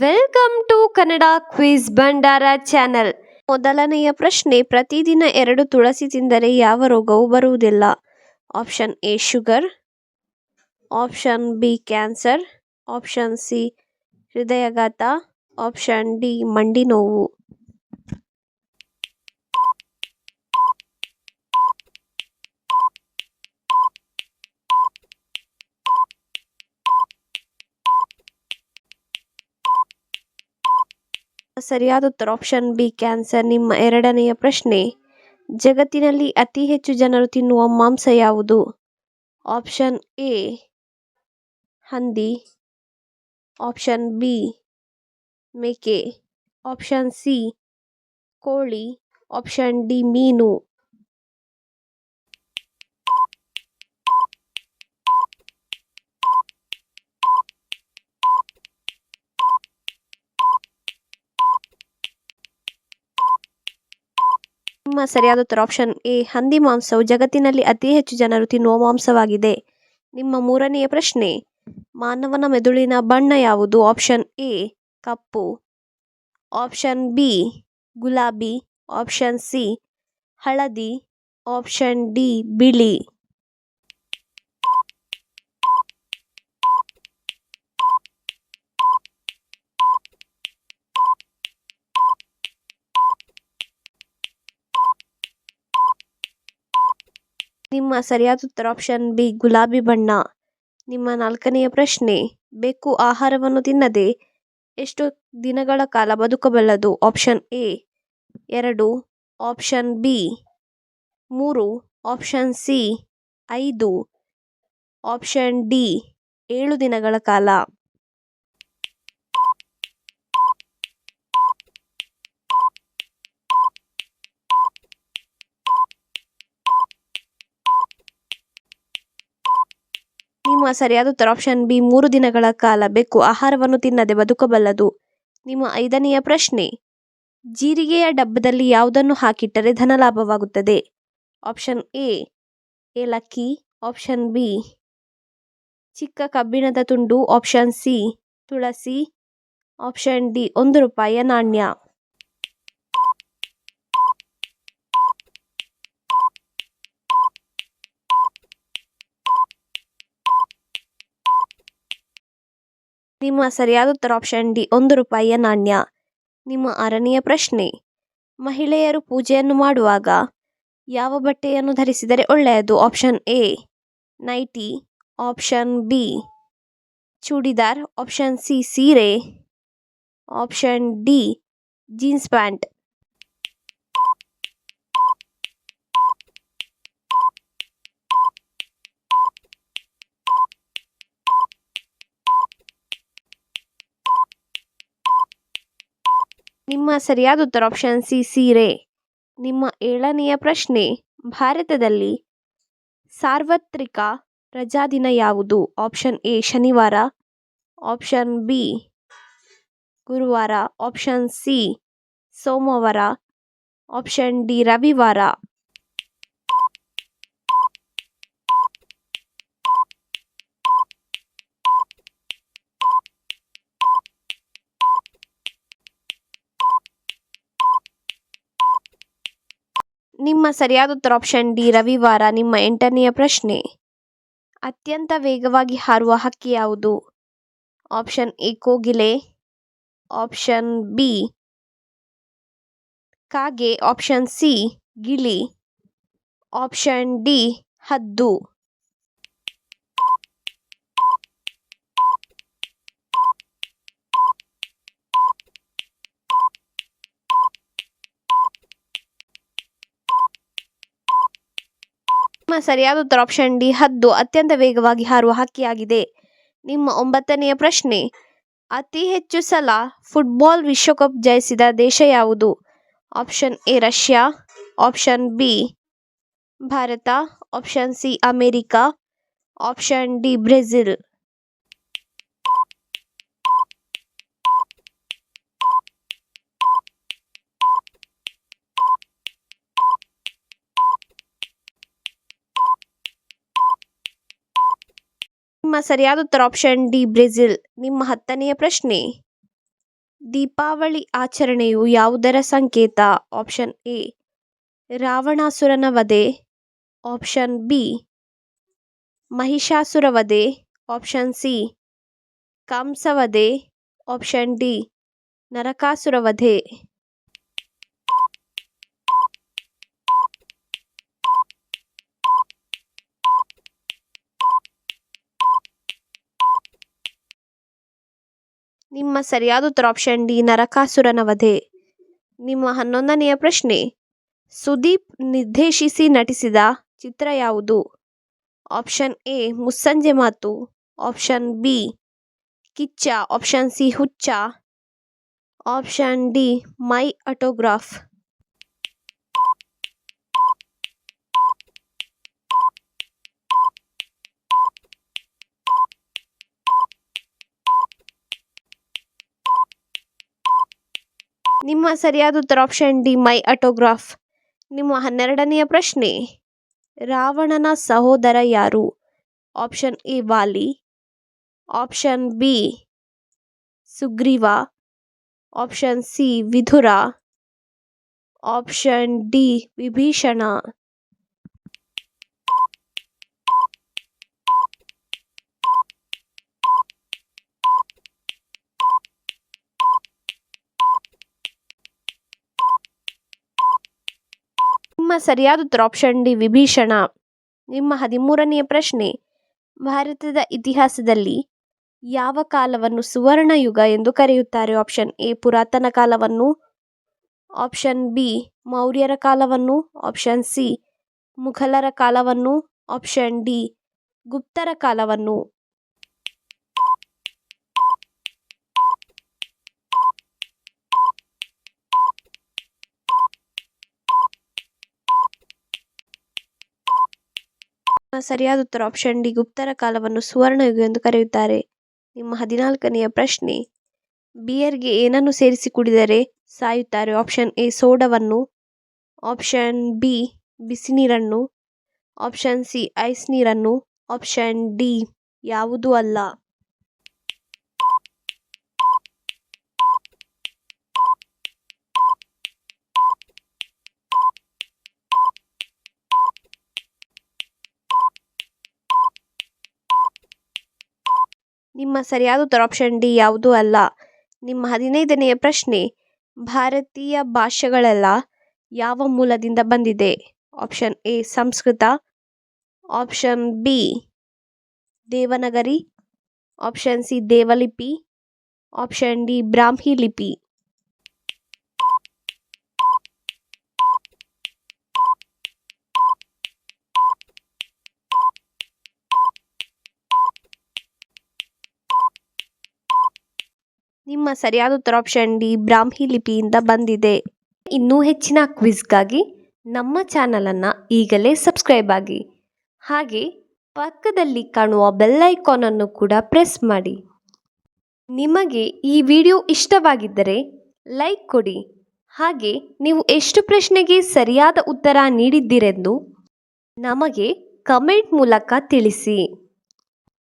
Welcome to Kannada quiz Bhandara channel. ಮೊದಲನೆಯ ಪ್ರಶ್ನೆ, ಪ್ರತಿದಿನ ಎರಡು ತುಳಸಿ ತಿಂದರೆ ಯಾವ ರೋಗವು ಬರುವುದಿಲ್ಲ. Option A, sugar. Option B, cancer. Option C, ಹೃದಯಘಾತ. Option D, ಮಂಡಿ ನೋವು. ಸರಿಯಾದ ಉತ್ತರ ಆಪ್ಷನ್ ಬಿ ಕ್ಯಾನ್ಸರ್ ನಿಮ್ಮ ಎರಡನೆಯ ಪ್ರಶ್ನೆ, ಜಗತ್ತಿನಲ್ಲಿ ಅತಿ ಹೆಚ್ಚು ಜನರು ತಿನ್ನುವ ಮಾಂಸ ಯಾವುದು? ಆಪ್ಷನ್ ಎ ಹಂದಿ. ಆಪ್ಷನ್ ಬಿ ಮೇಕೆ. ಆಪ್ಷನ್ ಸಿ ಕೋಳಿ. ಆಪ್ಷನ್ ಡಿ ಮೀನು. ನಿಮ್ಮ ಸರಿಯಾದ ಉತ್ತರ ಆಪ್ಷನ್ ಎ ಹಂದಿ ಮಾಂಸವು ಜಗತ್ತಿನಲ್ಲಿ ಅತಿ ಹೆಚ್ಚು ಜನರು ತಿನ್ನುವ ಮಾಂಸವಾಗಿದೆ. ನಿಮ್ಮ ಮೂರನೆಯ ಪ್ರಶ್ನೆ, ಮಾನವನ ಮೆದುಳಿನ ಬಣ್ಣ ಯಾವುದು? ಆಪ್ಷನ್ ಎ, ಕಪ್ಪು. ಆಪ್ಷನ್ ಬಿ, ಗುಲಾಬಿ. ಆಪ್ಷನ್ ಸಿ, ಹಳದಿ. ಆಪ್ಷನ್ ಡಿ, ಬಿಳಿ. ನಿಮ್ಮ ಸರಿಯಾದ ಉತ್ತರ ಆಪ್ಷನ್ ಬಿ, ಗುಲಾಬಿ ಬಣ್ಣ. ನಿಮ್ಮ ನಾಲ್ಕನೆಯ ಪ್ರಶ್ನೆ ಬೆಕ್ಕು ಆಹಾರವನ್ನು ತಿನ್ನದೆ ಎಷ್ಟು ದಿನಗಳ ಕಾಲ ಬದುಕಬಲ್ಲದು? ಆಪ್ಷನ್ ಎ, ಎರಡು. ಆಪ್ಷನ್ ಬಿ, ಮೂರು. ಆಪ್ಷನ್ ಸಿ, ಐದು. ಆಪ್ಷನ್ ಡಿ, ಏಳು ದಿನಗಳ ಕಾಲ. ನಿಮ್ಮ ಸರಿಯಾದ ಉತ್ತರ ಆಪ್ಷನ್ ಬಿ ಮೂರು ದಿನಗಳ ಕಾಲ ಬೆಕ್ಕು ಆಹಾರವನ್ನು ತಿನ್ನದೆ ಬದುಕಬಲ್ಲದು. ನಿಮ್ಮ ಐದನೆಯ ಪ್ರಶ್ನೆ, ಜೀರಿಗೆಯ ಡಬ್ಬದಲ್ಲಿ ಯಾವುದನ್ನು ಹಾಕಿಟ್ಟರೆ ಧನಲಾಭವಾಗುತ್ತದೆ ಆಪ್ಷನ್ ಎ ಏಲಕ್ಕಿ. ಆಪ್ಷನ್ ಬಿ ಚಿಕ್ಕ ಕಬ್ಬಿಣದ ತುಂಡು. ಆಪ್ಷನ್ ಸಿ ತುಳಸಿ. ಆಪ್ಷನ್ ಡಿ ಒಂದು ರೂಪಾಯಿಯ ನಾಣ್ಯ. ನಿಮ್ಮ ಸರಿಯಾದ ಉತ್ತರ ಆಪ್ಷನ್ ಡಿ ಒಂದು ರೂಪಾಯಿಯ ನಾಣ್ಯ. ನಿಮ್ಮ ಆರನೆಯ ಪ್ರಶ್ನೆ, ಮಹಿಳೆಯರು ಪೂಜೆಯನ್ನು ಮಾಡುವಾಗ ಯಾವ ಬಟ್ಟೆಯನ್ನು ಧರಿಸಿದರೆ ಒಳ್ಳೆಯದು? Option A nighty option B churidar. Option C ಸೀರೆ. ಆಪ್ಷನ್ ಡಿ ಜೀನ್ಸ್ ಪ್ಯಾಂಟ್ ನಿಮ್ಮ ಸರಿಯಾದ ಉತ್ತರ ಆಪ್ಷನ್ ಸಿ ಸೀರೆ ನಿಮ್ಮ ಏಳನೆಯ ಪ್ರಶ್ನೆ, ಭಾರತದಲ್ಲಿ ಸಾರ್ವತ್ರಿಕ ರಜಾದಿನ ಯಾವುದು? ಆಪ್ಷನ್ ಎ ಶನಿವಾರ. ಆಪ್ಷನ್ ಬಿ ಗುರುವಾರ. ಆಪ್ಷನ್ ಸಿ ಸೋಮವಾರ. ಆಪ್ಷನ್ ಡಿ ರವಿವಾರ. ನಿಮ್ಮ ಸರಿಯಾದ ಉತ್ತರ ಆಪ್ಷನ್ ಡಿ, ರವಿವಾರ ನಿಮ್ಮ ಎಂಟನೆಯ ಪ್ರಶ್ನೆ. ಅತ್ಯಂತ ವೇಗವಾಗಿ ಹಾರುವ ಹಕ್ಕಿ ಯಾವುದು? ಆಪ್ಷನ್ ಎ, ಕೋಗಿಲೆ. ಆಪ್ಷನ್ ಬಿ, ಕಾಗೆ. ಆಪ್ಷನ್ ಸಿ, ಗಿಳಿ. ಆಪ್ಷನ್ ಡಿ, ಹದ್ದು. ಸರಿಯಾದ ಉತ್ತರ ಆಪ್ಷನ್ ಡಿ ಹದ್ದು ಅತ್ಯಂತ ವೇಗವಾಗಿ ಹಾರುವ ಹಕ್ಕಿಯಾಗಿದೆ ನಿಮ್ಮ ಒಂಬತ್ತನೆಯ ಪ್ರಶ್ನೆ, ಅತಿ ಹೆಚ್ಚು ಸಲ ಫುಟ್ಬಾಲ್ ವಿಶ್ವಕಪ್ ಜಯಿಸಿದ ದೇಶ ಯಾವುದು? Option A Russia. Option B Bharat. Option C America. Option D Brazil. ನಿಮ್ಮ ಸರಿಯಾದ ಉತ್ತರ ಆಪ್ಷನ್ ಡಿ ಬ್ರೆಜಿಲ್ ನಿಮ್ಮ ಹತ್ತನೆಯ ಪ್ರಶ್ನೆ. ದೀಪಾವಳಿ ಆಚರಣೆಯು ಯಾವುದರ ಸಂಕೇತ? ಆಪ್ಷನ್ ಎ ರಾವಣಾಸುರನ ವಧೆ. ಆಪ್ಷನ್ ಬಿ ಮಹಿಷಾಸುರ ವಧೆ. ಆಪ್ಷನ್ ಸಿ ಕಂಸವಧೆ ಆಪ್ಷನ್ ಡಿ ನರಕಾಸುರ ವಧೆ. ನಿಮ್ಮ ಸರಿಯಾದ ಉತ್ತರ ಆಪ್ಷನ್ ಡಿ ನರಕಾಸುರನ ವಧೆ ನಿಮ್ಮ ಹನ್ನೊಂದನೆಯ ಪ್ರಶ್ನೆ, ಸುದೀಪ್ ನಿರ್ದೇಶಿಸಿ ನಟಿಸಿದ ಚಿತ್ರ ಯಾವುದು? Option A, Mussanje Maatu. Option B, Kiccha. Option C, Huccha. Option D, my autograph. ನಿಮ್ಮ ಸರಿಯಾದ ಉತ್ತರ ಆಪ್ಷನ್ ಡಿ ಮೈ ಆಟೋಗ್ರಾಫ್ ನಿಮ್ಮ ಹನ್ನೆರಡನೆಯ ಪ್ರಶ್ನೆ, ರಾವಣನ ಸಹೋದರ ಯಾರು? Option A Vali. Option B Sugriva. Option C Vidura. Option D Vibhishana. ನಿಮ್ಮ ಸರಿಯಾದ ಉತ್ತರ ಆಪ್ಷನ್ ಡಿ ವಿಭೀಷಣ. ನಿಮ್ಮ ಹದಿಮೂರನೆಯ ಪ್ರಶ್ನೆ, ಭಾರತದ ಇತಿಹಾಸದಲ್ಲಿ ಯಾವ ಕಾಲವನ್ನು ಸುವರ್ಣ ಯುಗ ಎಂದು ಕರೆಯುತ್ತಾರೆ? ಆಪ್ಷನ್ ಎ, ಪುರಾತನ ಕಾಲವನ್ನು. ಆಪ್ಷನ್ ಬಿ, ಮೌರ್ಯರ ಕಾಲವನ್ನು. ಆಪ್ಷನ್ ಸಿ, ಮುಘಲರ ಕಾಲವನ್ನು. ಆಪ್ಷನ್ ಡಿ, ಗುಪ್ತರ ಕಾಲವನ್ನು. ಸರಿಯಾದ ಉತ್ತರ ಆಪ್ಷನ್ ಡಿ ಗುಪ್ತರ ಕಾಲವನ್ನು ಸುವರ್ಣ ಯುಗ ಎಂದು ಕರೆಯುತ್ತಾರೆ. ನಿಮ್ಮ ಹದಿನಾಲ್ಕನೆಯ ಪ್ರಶ್ನೆ. ಬಿಯರ್ಗೆ ಏನನ್ನು ಸೇರಿಸಿ ಕುಡಿದರೆ ಸಾಯುತ್ತಾರೆ? ಆಪ್ಷನ್ ಎ ಸೋಡವನ್ನು ಆಪ್ಷನ್ ಬಿ ಬಿಸಿ ನೀರನ್ನು ಆಪ್ಷನ್ ಸಿ ಐಸ್ ನೀರನ್ನು ಆಪ್ಷನ್ ಡಿ ಯಾವುದೂ ಅಲ್ಲ. ನಿಮ್ಮ ಸರಿಯಾದ ಉತ್ತರ ಆಪ್ಷನ್ ಡಿ ಯಾವುದೂ ಅಲ್ಲ. ನಿಮ್ಮ ಹದಿನೈದನೆಯ ಪ್ರಶ್ನೆ, ಭಾರತೀಯ ಭಾಷೆಗಳೆಲ್ಲ ಯಾವ ಮೂಲದಿಂದ ಬಂದಿದೆ? Option A Sanskrit. Option B Devanagari. Option C Devalipi. Option D Brahmi ಲಿಪಿ. ನಿಮ್ಮ ಸರಿಯಾದ ಉತ್ತರ ಆಪ್ಷನ್ ಡಿ ಬ್ರಾಹ್ಮಿ ಲಿಪಿಯಿಂದ ಬಂದಿದೆ. ಇನ್ನೂ ಹೆಚ್ಚಿನ ಕ್ವಿಜ್ಗಾಗಿ ನಮ್ಮ ಚಾನಲನ್ನು ಈಗಲೇ ಸಬ್ಸ್ಕ್ರೈಬ್ ಆಗಿ. ಹಾಗೆ ಪಕ್ಕದಲ್ಲಿ ಕಾಣುವ ಬೆಲ್ ಐಕಾನನ್ನು ಕೂಡ ಪ್ರೆಸ್ ಮಾಡಿ. ನಿಮಗೆ ಈ ವಿಡಿಯೋ ಇಷ್ಟವಾಗಿದ್ದರೆ ಲೈಕ್ ಕೊಡಿ. ಹಾಗೆ ನೀವು ಎಷ್ಟು ಪ್ರಶ್ನೆಗೆ ಸರಿಯಾದ ಉತ್ತರ ನೀಡಿದ್ದೀರೆಂದು ನಮಗೆ ಕಮೆಂಟ್ ಮೂಲಕ ತಿಳಿಸಿ.